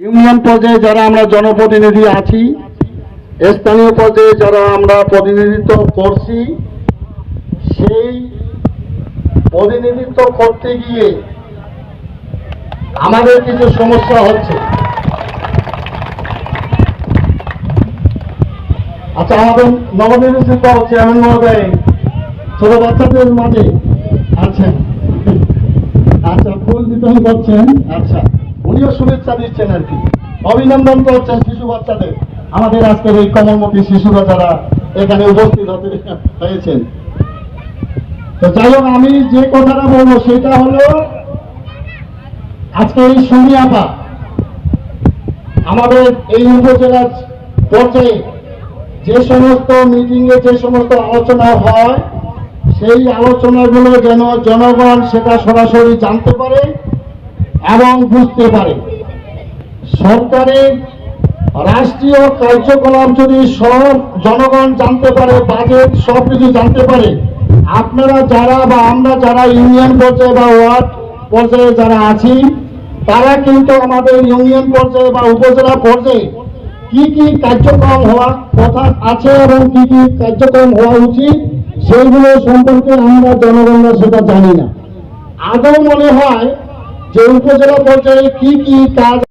Union পর্যায়ে যারা আমরা জনপ্রতিনিধি আছি, স্থানীয় পর্যায়ে যারা আমরা প্রতিনিধিত্ব করছি, সেই প্রতিনিধিত্ব করতে গিয়ে আমাদের কিছু সমস্যা হচ্ছে। আচ্ছা আমাদের নবনির্বাচিত চেয়ারম্যান মহোদয় ছোট বাচ্চাদের মাঝে আচ্ছা আচ্ছা ফুল বিতরণ করছেন। আচ্ছা। উনিও শুভেচ্ছা দিচ্ছেন আর কি। অভিনন্দন করছেন শিশু বাচ্চাদের। আমাদের আজকের এই কমলমতি শিশুরা যারা এখানে উপস্থিত হতে হয়েছেন। তো যাই হোক, আমি যে কথাটা বলব সেটা হলো, আজকে এই সুমিয়াপা আমাদের এই উপজেলার পর্যায়ে যে সমস্ত মিটিংয়ে যে সমস্ত আলোচনা হয়, সেই আলোচনাগুলো যেন জনগণ সেটা সরাসরি জানতে পারে। এবং বুঝতে পারে। সরকারের রাষ্ট্রীয় কার্যকলাপ যদি সব জনগণ জানতে পারে বাজেট সব কিছু জানতে পারে, আপনারা যারা বা আমরা যারা ইউনিয়ন পর্যায়ে বা ওয়ার্ড পর্যায়ে যারা আছি, তারা কিন্তু আমাদের ইউনিয়ন পর্যায়ে বা উপজেলা পর্যায়ে কি কি কার্যক্রম হওয়া কথা আছে এবং কি কি কার্যক্রম হওয়া উচিত, সেইগুলো সম্পর্কে আমরা জনগণরা সেটা জানি না। আদৌ মনে হয় যে উপজেলা পর্যায়ে কি কি কাজ